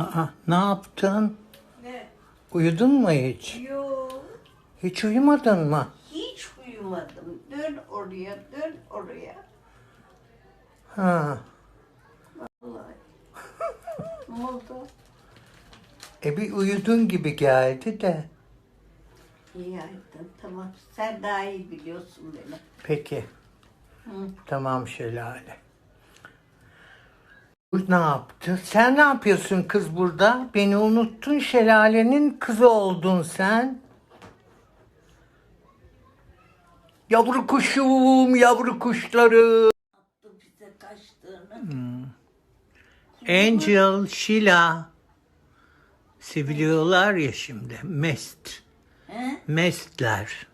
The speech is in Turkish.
Aa, ne yaptın? Ne? Uyudun mu hiç? Yo, Hiç uyumadın mı? hiç uyumadım. Dön oraya, dön oraya. Ha. Vallahi. ne oldu? E bir uyudun gibi geldi de. İyi Aydın, tamam. Sen daha iyi biliyorsun beni. Peki. Hı. Tamam Şelale. Ne yaptı? Sen ne yapıyorsun kız burada? Beni unuttun Şelale'nin kızı oldun sen. Yavru kuşum, yavru kuşları. Bize kaçtığını. Angel, Sheila. Seviliyorlar ya şimdi. Mest. He? Mestler.